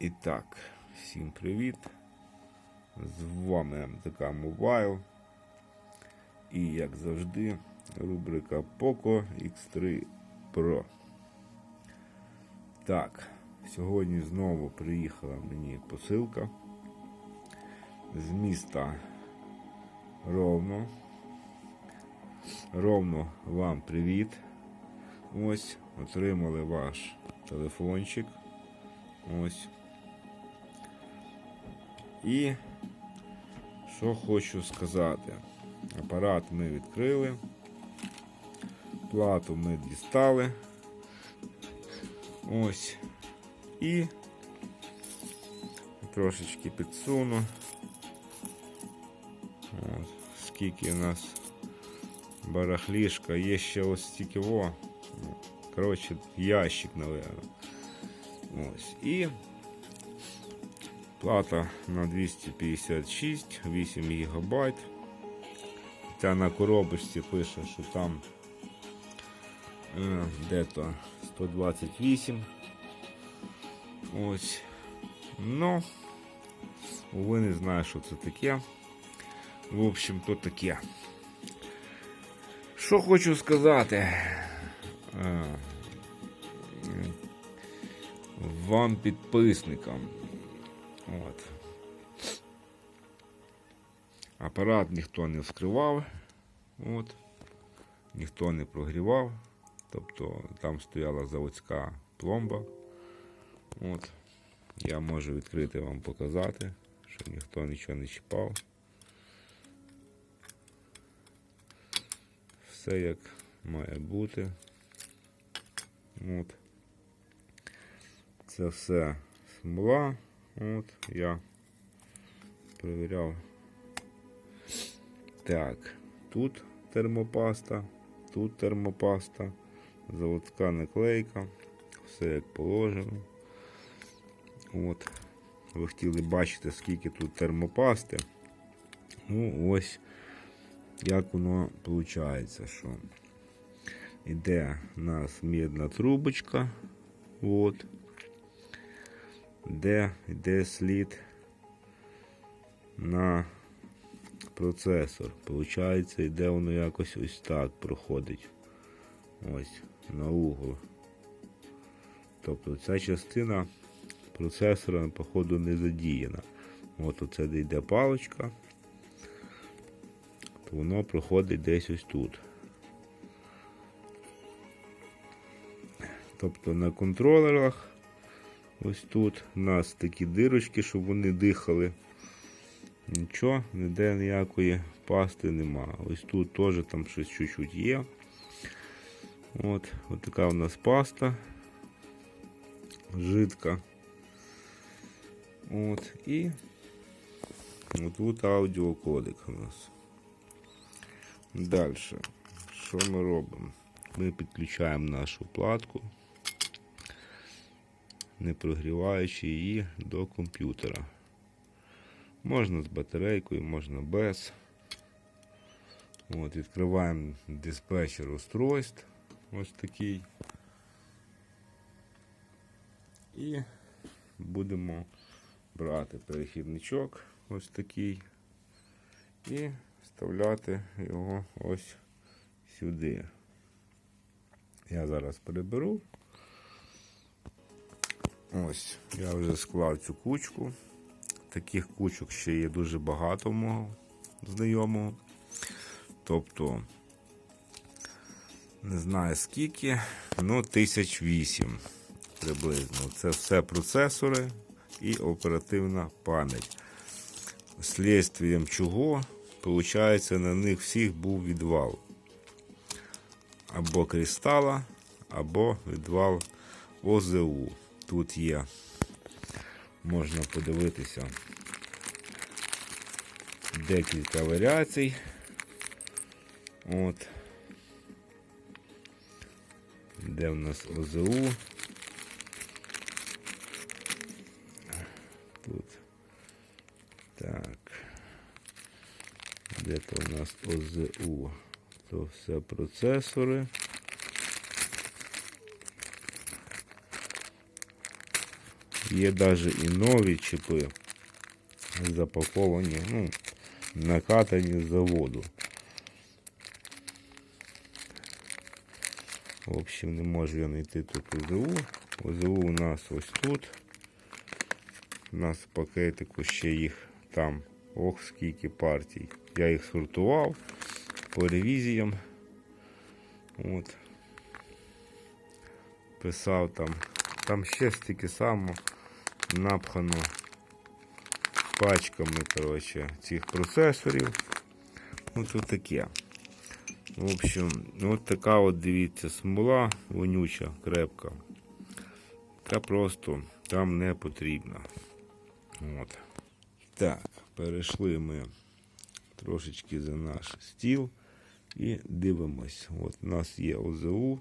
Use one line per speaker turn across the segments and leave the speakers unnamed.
І так, всім привіт. З вами МТК Mobile. І як завжди, рубрика Poco X3 Pro. Так, сьогодні знову приїхала мені посилка з міста Ровно. Ровно вам привіт. Ось, отримали ваш телефончик. Ось. І що хочу сказати. Апарат ми відкрили, плату ми дістали. Ось. І трошечки підсуну. От, скільки у нас барахлішка, є ще ось стільки во. Коротше, ящик, наверное. Ось. І плата на 256, 8 гігабайт. Та на коробочці пише, що там е, де-то 128. Ось. Ну, ви не знаю, що це таке. В общем, то таке. Що хочу сказати. Е, вам підписникам. От. Апарат ніхто не вскривав, от. ніхто не прогрівав. Тобто там стояла заводська пломба. От. Я можу відкрити вам показати, що ніхто нічого не чіпав. Все як має бути. От. Це все смола. От я перевіряв. Так, тут термопаста, тут термопаста, заводська наклейка, все як положено. От. Ви хотіли бачити, скільки тут термопасти. Ну, ось як воно виходить, що йде у нас мідна трубочка. От де йде слід на процесор. Получається, йде воно якось ось так проходить. Ось, на угол. Тобто ця частина процесора, походу, не задіяна. От оце де йде паличка, то воно проходить десь ось тут. Тобто на контролерах Ось тут у нас такі дирочки, щоб вони дихали. Нічого, ніде ніякої пасти нема. Ось тут теж там щось чуть-чуть є. От, от така у нас паста жидка. От, і тут аудіокодек у нас. Далі. Що ми робимо? Ми підключаємо нашу платку не прогріваючи її до комп'ютера. Можна з батарейкою, можна без. От, Відкриваємо диспетчер устройств. Ось такий. І будемо брати перехідничок ось такий і вставляти його ось сюди. Я зараз переберу. Ось, я вже склав цю кучку. Таких кучок ще є дуже багато мого знайомого. Тобто, не знаю скільки, ну тисяч вісім приблизно. Це все процесори і оперативна пам'ять. Слідствієм чого, виходить, на них всіх був відвал. Або кристала, або відвал ОЗУ тут є. Можна подивитися декілька варіацій. От. Де в нас ОЗУ? Тут. Так. Де то у нас ОЗУ? То все процесори. Є навіть і нові чіпи запаковані, ну, накатані з заводу. В общем, не можу я знайти тут ОЗУ. ОЗУ у нас ось тут. У нас пакетику ще їх там ох скільки партій. Я їх сортував по ревізіям. От. Писав там. Там ще стільки само напхано пачками коротше, цих процесорів. Ну тут таке. В общем, от така от дивіться смола вонюча, крепка. Та просто там не потрібна. От. Так, перейшли ми трошечки за наш стіл і дивимось. От у нас є ОЗУ.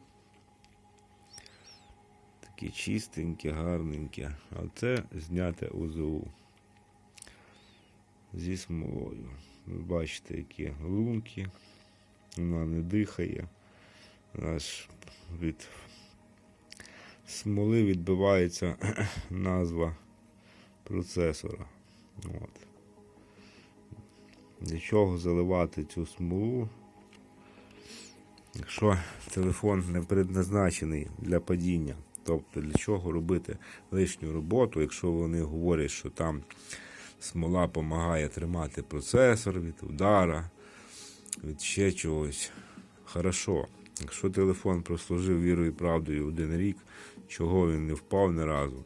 Таке чистеньке, гарненьке. А це зняте ОЗУ зі смолою. Ви бачите, які лунки. Вона не дихає. Аж від смоли відбивається назва процесора. От. Для чого заливати цю смолу? Якщо телефон не предназначений для падіння, тобто для чого робити лишню роботу, якщо вони говорять, що там смола допомагає тримати процесор від удара, від ще чогось. Хорошо. Якщо телефон прослужив вірою і правдою один рік, чого він не впав ні разу.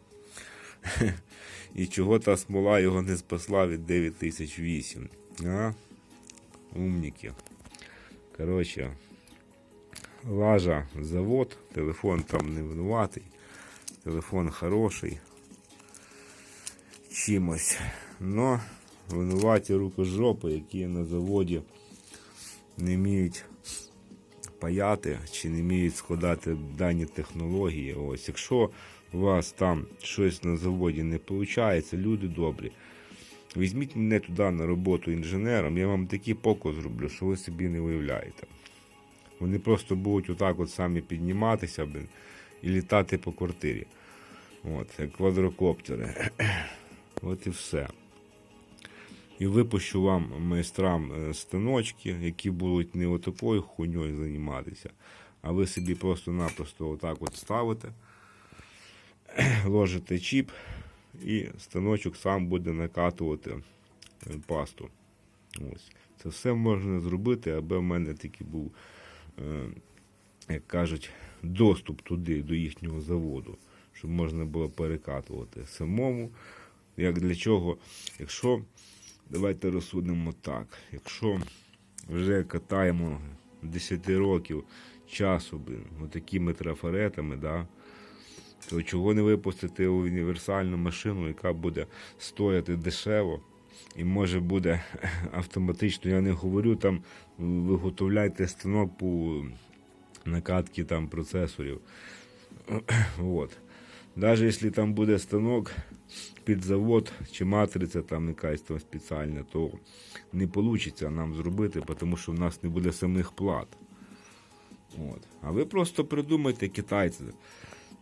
І чого та смола його не спасла від 9008. А? Умніки. Коротше, лажа завод, телефон там не винуватий, телефон хороший. Чимось. Но винуваті рукожопи, які на заводі не вміють паяти чи не вміють складати дані технології. Ось, якщо у вас там щось на заводі не виходить, люди добрі. Візьміть мене туди на роботу інженером, я вам такий показ зроблю, що ви собі не уявляєте. Вони просто будуть отак от самі підніматися блін, і літати по квартирі. От, як квадрокоптери. От і все. І випущу вам майстрам е, станочки, які будуть не отакою хуйньою займатися, а ви собі просто-напросто отак от ставите, ложите чіп, і станочок сам буде накатувати е, пасту. Ось. Це все можна зробити, аби в мене такий був, як кажуть, доступ туди, до їхнього заводу, щоб можна було перекатувати самому. Як для чого? Якщо Давайте розсудимо так. Якщо вже катаємо 10 років часу отакими трафаретами, да, то чого не випустити універсальну машину, яка буде стояти дешево і може буде автоматично, я не говорю, там виготовляйте станок по накатки там процесорів. От. Навіть якщо там буде станок під завод чи матриця там якась там спеціальна, то не вийде нам зробити, тому що в нас не буде самих плат. От. А ви просто придумайте китайці.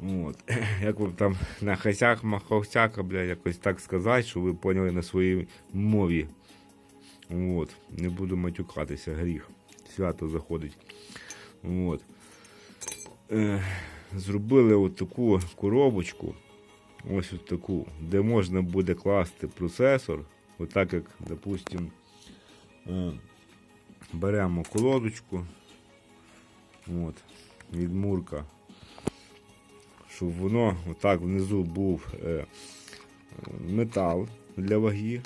От. Як вам там на хасях маховцяка, бля, якось так сказати, що ви поняли на своїй мові. От. Не буду матюкатися, гріх. Свято заходить. От. Е, зробили от таку коробочку. Ось от таку, де можна буде класти процесор. Отак як, допустим, е, беремо колодочку. От, від мурка, щоб воно отак внизу був е, метал для ваги,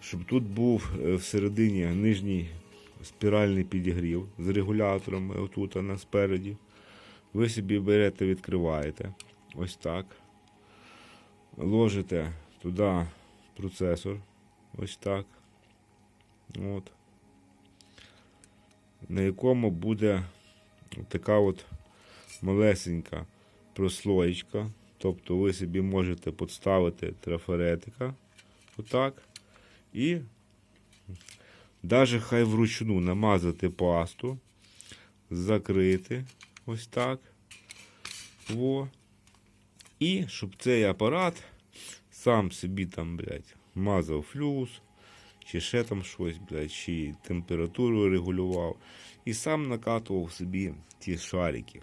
щоб тут був е, всередині нижній спіральний підігрів з регулятором отут на спереді. Ви собі берете, відкриваєте. Ось так. Ложите туди процесор. Ось так. От. На якому буде така от малесенька прослоєчка. Тобто ви собі можете підставити трафаретика. Отак. І навіть хай вручну намазати пасту, закрити ось так. Во. І щоб цей апарат сам собі там, блядь, мазав флюс, чи ще там щось, блядь, чи температуру регулював. І сам накатував собі ті шарики.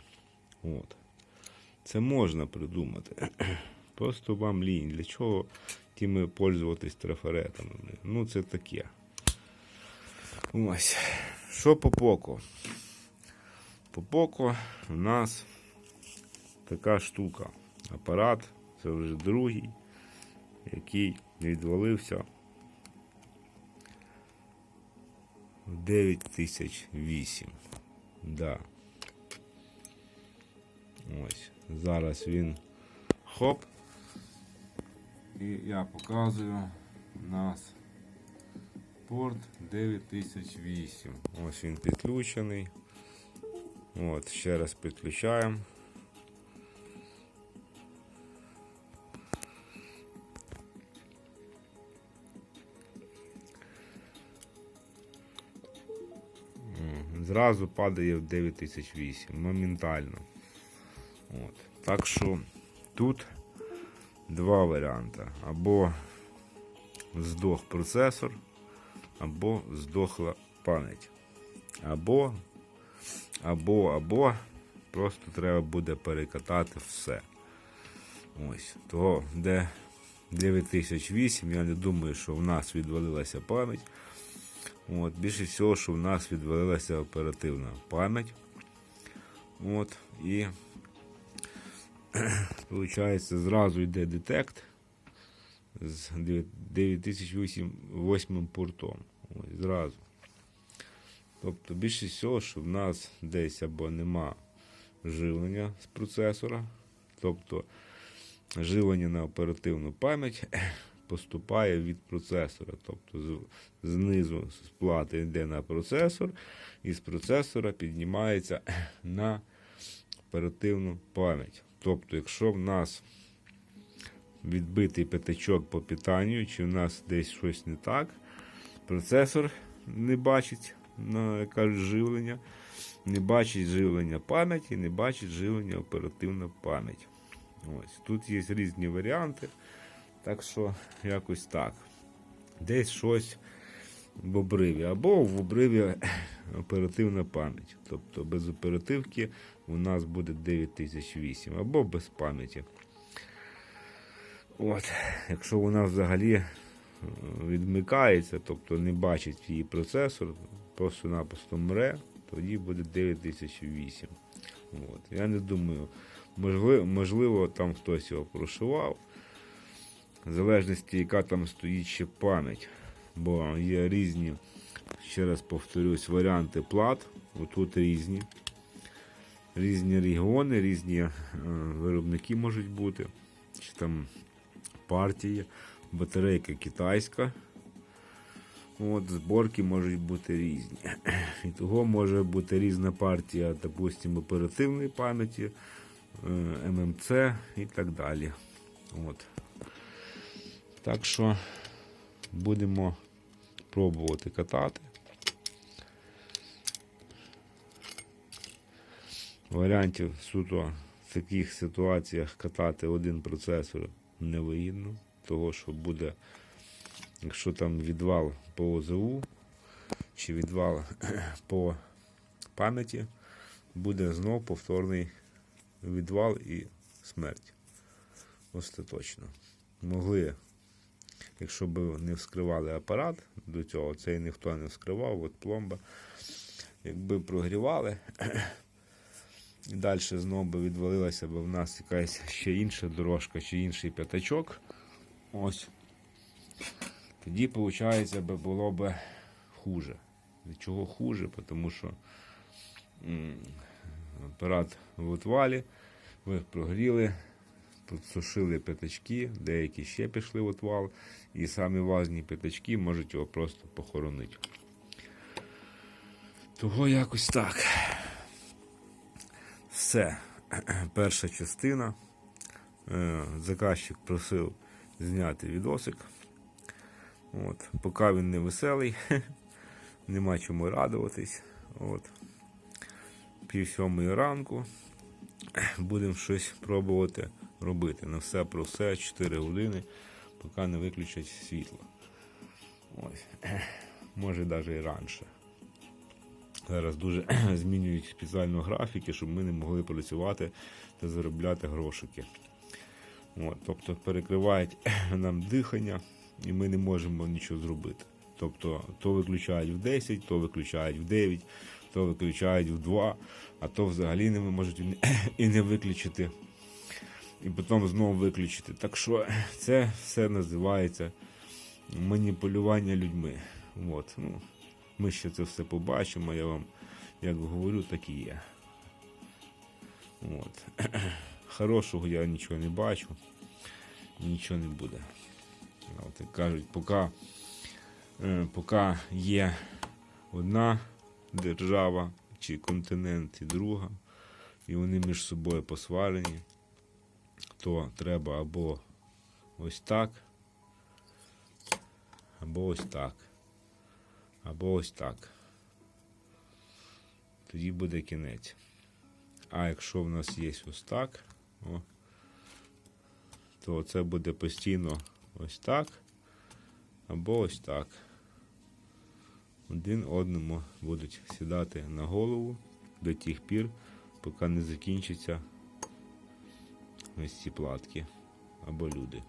От. Це можна придумати. Просто вам лінь. Для чого тими пользуватись трафаретами? Ну, це таке. Ось. Що по поку? По поку у нас така штука. Апарат, це вже другий, який відвалився в 9008. Да. Ось. Зараз він хоп. І я показую у нас порт 9008. Ось він підключений. От, ще раз підключаємо. Зразу падає в 9008, моментально. Так що тут два варіанти. Або здох процесор, або здохла пам'ять. Або, або, або просто треба буде перекатати все. Ось. Того, де 9008, я не думаю, що в нас відвалилася пам'ять. От, більше всього, що в нас відвалилася оперативна пам'ять. От, і виходить, зразу йде детект з 9008 портом. Ось, зразу. Тобто більше всього, що в нас десь або нема живлення з процесора, тобто живлення на оперативну пам'ять поступає від процесора. Тобто знизу з йде на процесор, і з процесора піднімається на оперативну пам'ять. Тобто, якщо в нас відбитий п'ятачок по питанню, чи в нас десь щось не так, процесор не бачить на живлення, не бачить живлення пам'яті, не бачить живлення оперативна пам'ять. Ось тут є різні варіанти. Так що якось так. Десь щось в обриві. Або в обриві оперативна пам'ять. Тобто без оперативки у нас буде 9008, або без пам'яті. От, Якщо вона взагалі е, відмикається, тобто не бачить її процесор, просто-напросто мре, тоді буде 9008. От. Я не думаю, можливо, можливо, там хтось його прошивав, в залежності, яка там стоїть ще пам'ять. Бо є різні, ще раз повторюсь, варіанти плат. Отут різні. Різні регіони, різні е, виробники можуть бути. Чи там партії, батарейка китайська. От, зборки можуть бути різні. І того може бути різна партія, допустимо, оперативної пам'яті, е, ММЦ і так далі. От. Так що будемо пробувати катати. Варіантів суто в таких ситуаціях катати один процесор невигідно, того що буде, якщо там відвал по ОЗУ чи відвал по пам'яті, буде знов повторний відвал і смерть. Остаточно. Могли, якщо б не вскривали апарат до цього, цей ніхто не вскривав, от пломба. Якби прогрівали, і далі знову би відвалилася б в нас якась ще інша дорожка чи інший п'ятачок. Ось. Тоді, виходить, було б хуже. Чого хуже? Тому що апарат в отвалі, ви прогріли, підсушили п'ятачки, деякі ще пішли в отвал, і самі важні п'ятачки можуть його просто похоронити. Того якось так. Все. Перша частина. Е, Заказчик просив зняти відосик. От. Поки він не веселий, нема чому радуватись. От. Пів сьомої ранку. Будемо щось пробувати робити. На все про все 4 години, поки не виключать світло. Ось. Може навіть і раніше. Зараз дуже змінюють спеціально графіки, щоб ми не могли працювати та заробляти грошики. От, тобто перекривають нам дихання, і ми не можемо нічого зробити. Тобто, то виключають в 10, то виключають в 9, то виключають в 2, а то взагалі не можуть і не- виключити. І потім знову виключити. Так що це все називається маніпулювання людьми. От, ну, ми ще це все побачимо, я вам як говорю, так і є. От. Хорошого я нічого не бачу, нічого не буде. От, як кажуть, поки, е, поки є одна держава чи континент і друга, і вони між собою посварені, то треба або ось так, або ось так, або ось так. Тоді буде кінець. А якщо в нас є ось так, о, то це буде постійно ось так, або ось так. Один одному будуть сідати на голову до тих пір, поки не закінчаться ось ці платки або люди.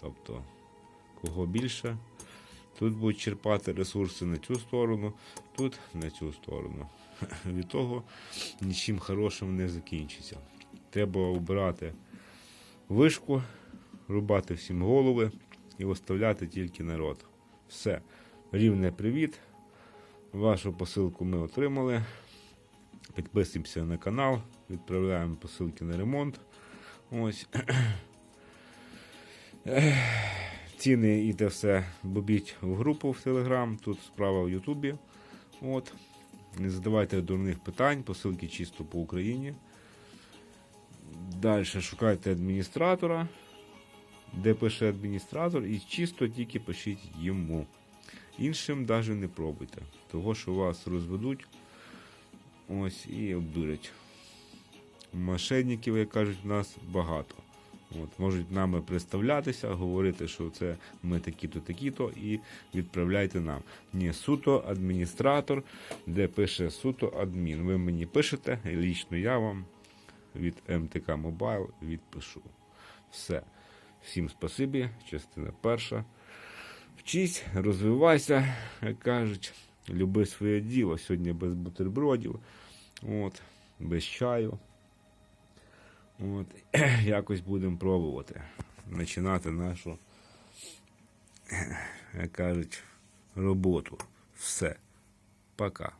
Тобто, кого більше, тут будуть черпати ресурси на цю сторону, тут на цю сторону. Від того нічим хорошим не закінчиться. Треба обирати вишку, рубати всім голови і оставляти тільки народ. Все. Рівне привіт. Вашу посилку ми отримали. Підписуємося на канал, відправляємо посилки на ремонт. Ось. Ціни і те все бобіть в групу в Телеграм, тут справа в Ютубі. От. Не задавайте дурних питань, посилки чисто по Україні. Далі шукайте адміністратора, де пише адміністратор, і чисто тільки пишіть йому. Іншим навіть не пробуйте. Того, що вас розведуть ось і обдурять. Мошенників, як кажуть, в нас багато. От, можуть нами представлятися, говорити, що це ми такі-то, такі-то, і відправляйте нам. Ні, суто адміністратор, де пише суто адмін. Ви мені пишете, і лічно я вам від МТК Мобайл відпишу. Все. Всім спасибі. Частина перша. Вчись, розвивайся, як кажуть, люби своє діло. Сьогодні без бутербродів, от, без чаю. От, якось будемо пробувати починати нашу, як кажуть, роботу. Все. Пока.